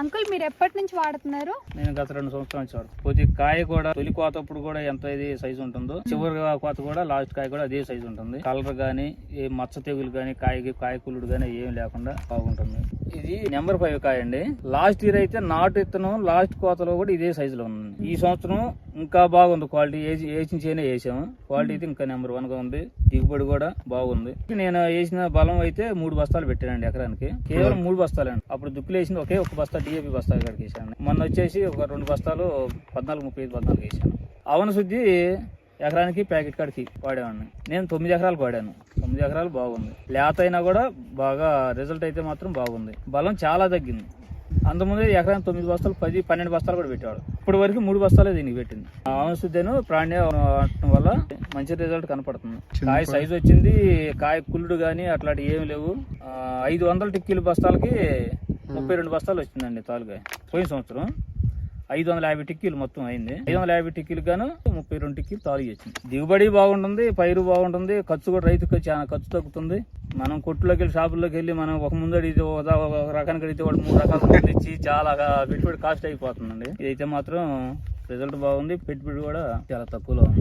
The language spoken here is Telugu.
అంకుల్ మీరు ఎప్పటి నుంచి వాడుతున్నారు? నేను గత రెండు సంవత్సరాల నుంచి వాడు కొద్ది కాయ కూడా తొలి కోతప్పుడు కూడా ఎంత ఇది సైజు ఉంటుందో చివరి కోత కూడా లాస్ట్ కాయ కూడా అదే సైజు ఉంటుంది. కలర్ కానీ ఏ మచ్చ తెగులు కానీ కాయ కాయకులుడు కానీ ఏం లేకుండా బాగుంటుంది. ఇది నెంబర్ ఫైవ్ కాయ అండి. లాస్ట్ ఇయర్ అయితే నాటు ఇత్తనం లాస్ట్ కోతలో కూడా ఇదే సైజులో ఉంది. ఈ సంవత్సరం ఇంకా బాగుంది క్వాలిటీ వేసించేనే వేసాము. క్వాలిటీ అయితే ఇంకా నెంబర్ వన్గా ఉంది. దిగుబడి కూడా బాగుంది. నేను వేసిన బలం అయితే మూడు బస్తాలు పెట్టానండి ఎకరానికి. కేవలం మూడు బస్తాలండి. అప్పుడు దుక్కులు వేసింది ఒకే ఒక బస్తా డిఏపి బస్తా కాడికి వేసాను. మొన్న వచ్చేసి ఒక రెండు బస్తాలు పద్నాలుగు ముప్పై ఐదు పద్నాలుగు వేసాను. అవన శుద్ధి ఎకరానికి ప్యాకెట్ కాడికి వాడేవాడిని. నేను తొమ్మిది ఎకరాలు వాడాను. తొమ్మిది ఎకరాలు బాగుంది. లేత అయినా కూడా బాగా రిజల్ట్ అయితే మాత్రం బాగుంది. బలం చాలా తగ్గింది. అంతకుముందు ఎకరానికి తొమ్మిది బస్తాలు పది పన్నెండు బస్తాలు కూడా పెట్టేవాడు. ఇప్పటి వరకు మూడు బస్తాలే దీనికి పెట్టింది. అవన శుద్ధిను ప్రాణ్య వాడటం వల్ల మంచి రిజల్ట్ కనపడుతుంది. కాయ సైజు వచ్చింది కాయ కుళ్ళుడు కానీ అట్లాంటి ఏమి లేవు. ఐదు వందల టిక్కీలు బస్తాలకి ముప్పై రెండు బస్తాలు వచ్చిందండి తాలుగా. పోయిన సంవత్సరం ఐదు వందల యాభై టిక్కీలు మొత్తం అయింది. ఐదు వందల యాభై టిక్కీలు గాను ముప్పై రెండు టిక్కీలు తాలు వచ్చింది దిగుబడి బాగుంటుంది పైరు బాగుంటుంది ఖర్చు కూడా రైతుకు చాలా ఖర్చు తగ్గుతుంది. మనం కొట్టులోకి వెళ్ళి షాపుల్లోకి వెళ్ళి మనం ఒక ముందడి ఇది ఒక ఒక రకానికి అడిగితే వాడు మూడు రకాల మందులు ఇచ్చి చాలా పెట్టుబడి కాస్ట్ అయిపోతుందండి. ఇదైతే మాత్రం రిజల్ట్ బాగుంది పెట్టుబడి కూడా చాలా తక్కువలో ఉంది.